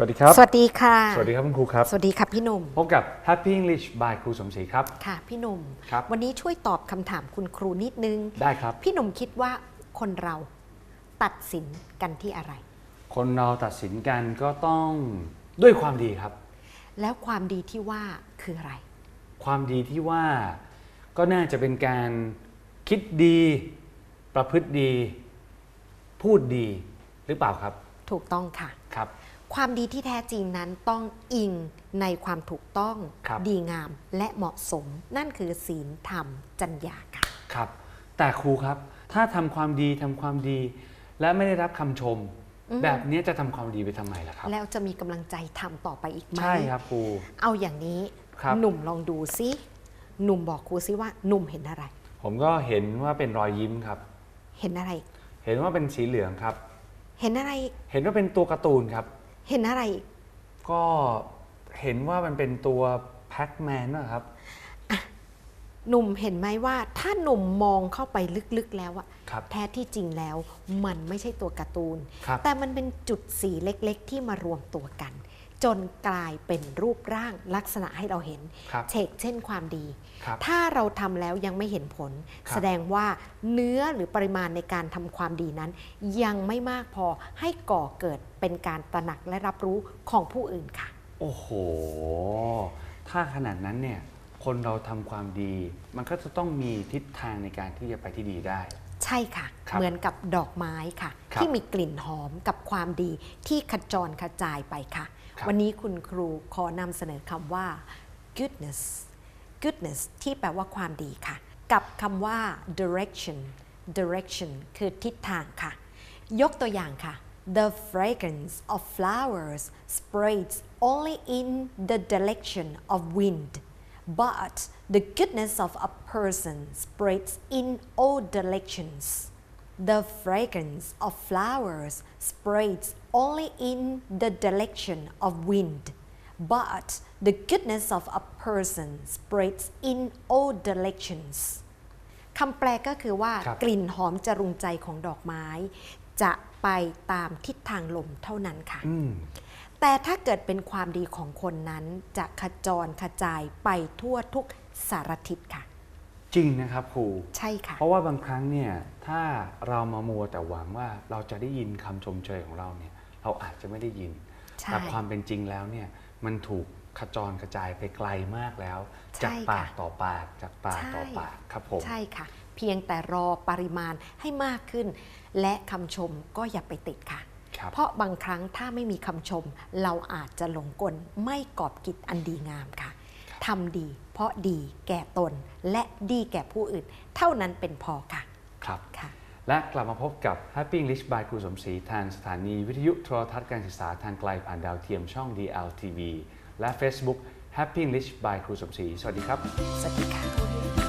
สวัสดีครับ สวัสดีค่ะ สวัสดีครับคุณครูครับ สวัสดีค่ะพี่หนุ่ม พบกับ Happy English by ครูสมศรีครับ ค่ะ พี่หนุ่ม ครับ วันนี้ช่วยตอบคำถามคุณครูนิดนึง ได้ครับ พี่หนุ่มคิดว่าคนเราตัดสินกันที่อะไร คนเราตัดสินกันก็ต้องด้วยความดีครับ แล้วความดีที่ว่าคืออะไร ความดีที่ว่าก็น่าจะเป็นการคิดดี ประพฤติดี พูดดีหรือเปล่าครับ ถูกต้องค่ะ ครับ ความดีที่แท้จริงนั้นต้องอิงในความถูกต้องครับดีงามและเหมาะสม นั่นคือศีลธรรมจัญญาค่ะครับ แต่ครูครับ ถ้าทำความดีทำความดี และไม่ได้รับคำชมอืมแบบนี้จะทำความดีไปทำไมล่ะครับ แล้วจะมีกำลังใจทำต่อไปอีกไหมใช่ครับครูเอาอย่างนี้ครับหนุ่มลองดูซิหนุ่มบอกครูซิว่าหนุ่มเห็นอะไร ผมก็เห็นว่าเป็นรอยยิ้มครับ เห็นอะไร เห็นว่าเป็นสีเหลืองครับ เห็นอะไร เห็นว่าเป็นตัวการ์ตูนครับ เห็นอะไรอีกก็เห็นว่ามันเป็นตัวแพ็กแมนนะครับ หนุ่มเห็นไหมว่าถ้าหนุ่มมองเข้าไปลึกๆแล้วอะครับ แท้ที่จริงแล้วมันไม่ใช่ตัวการ์ตูน ครับ แต่มันเป็นจุดสีเล็กๆ ที่มารวมตัวกัน จนกลายเป็นรูปร่างลักษณะให้เราเห็นครับเชกเช่นความดีครับถ้าเราทำแล้วยังไม่เห็นผลครับแสดงว่าเนื้อหรือปริมาณในการทำความดีนั้น ยังไม่มากพอให้ก่อเกิดเป็นการตระหนักและรับรู้ของผู้อื่นค่ะ โอ้โห ถ้าขนาดนั้นเนี่ยคนเราทำความดี มันก็จะต้องมีทิศทางในการที่จะไปที่ดีได้ ใช่ค่ะครับเหมือนกับดอกไม้ค่ะครับที่มีกลิ่นหอมกับความดีที่ขจรกระจายไปค่ะครับวันนี้คุณครูขอนำเสนอคำว่า goodness goodness ที่แปลว่าความดีค่ะ กับคำว่า direction direction คือทิศทางค่ะ ยกตัวอย่างค่ะ The fragrance of flowers spreads only in the direction of wind but the goodness of a person spreads in all directions The fragrance of flowers spreads only in the direction of wind, but the goodness of a person spreads in all directions. คำแปลก็คือว่า ครับ กลิ่นหอมจรุงใจของดอกไม้ จะไปตามทิศทางลมเท่านั้นค่ะ อืม แต่ถ้าเกิดเป็นความดีของคนนั้นจะขจรขจายไปทั่วทุกสารทิศค่ะ จริงนะครับครูใช่ค่ะ เพราะว่าบางครั้งเนี่ยถ้าเรามามัวแต่หวังว่าเราจะได้ยินคำชมเชยของเราเนี่ยเราอาจจะไม่ได้ยินใช่แต่ความเป็นจริงแล้วเนี่ยมันถูกขจรกระจายไปไกลมากแล้วใช่จากปากค่ะต่อปากจากปากต่อปากครับผมใช่ค่ะ เพียงแต่รอปริมาณให้มากขึ้น และคำชมก็อย่าไปติดค่ะครับ เพราะบางครั้งถ้าไม่มีคำชม เราอาจจะหลงกลไม่กอบกิจอันดีงามค่ะทำดี เพราะดีแก่ตนและดีแก่ผู้อื่น เท่านั้นเป็นพอค่ะ ครับค่ะและกลับมาพบกับ Happy English by ครูสมศรีทางสถานีวิทยุโทรทัศน์การศึกษาทางไกลผ่านดาวเทียมช่อง DLTV และ Facebook Happy English by ครูสมศรี สวัสดีครับ สวัสดีค่ะ